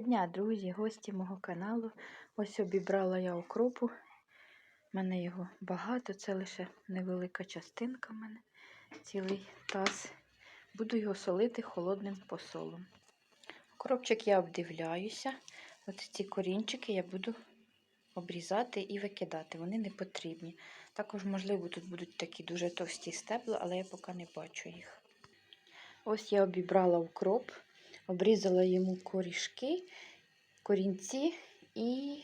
Дня, друзі, гості мого каналу. Ось обібрала я окропу. У мене його багато, це лише невелика частинка в мене, цілий таз. Буду його солити холодним посолом. Окропчик я обдивляюся. От ці корінчики я буду обрізати і викидати. Вони не потрібні. Також, можливо, тут будуть такі дуже товсті стебла, але я поки не бачу їх. Ось я обібрала укроп, обрізала йому корішки, корінці і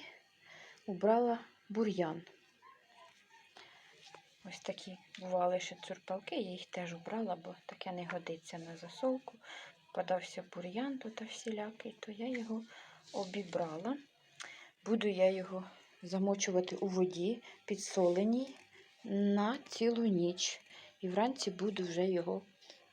убрала бур'ян. Ось такі бували ще цурпалки, я їх теж убрала, бо таке не годиться на засолку. Подався бур'ян тут всілякий, то я його обібрала. Буду я його замочувати у воді підсоленій на цілу ніч. І вранці буду вже його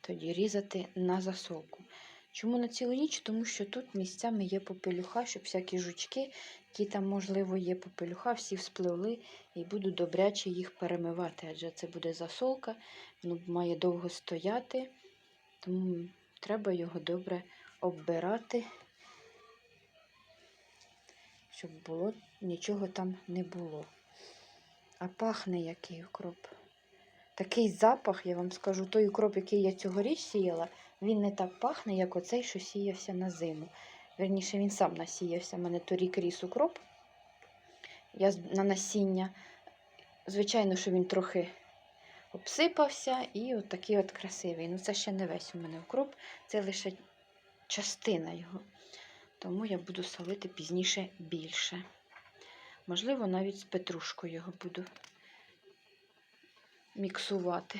тоді різати на засолку. Чому на цілу ніч? Тому що тут місцями є попелюха, щоб всякі жучки, які там, можливо, є попелюха, всі вспливли і буду добряче їх перемивати, адже це буде засолка, воно має довго стояти, тому треба його добре оббирати, щоб було, нічого там не було. А пахне який укроп. Такий запах, я вам скажу, той укроп, який я цьогоріч сіяла, він не так пахне, як оцей, що сіявся на зиму. Верніше, він сам насіявся. У мене торік ріс укроп. Я на насіння. Звичайно, що він трохи обсипався і от такий от красивий. Ну, це ще не весь у мене укроп, це лише частина його. Тому я буду солити пізніше більше. Можливо, навіть з петрушкою його буду міксувати.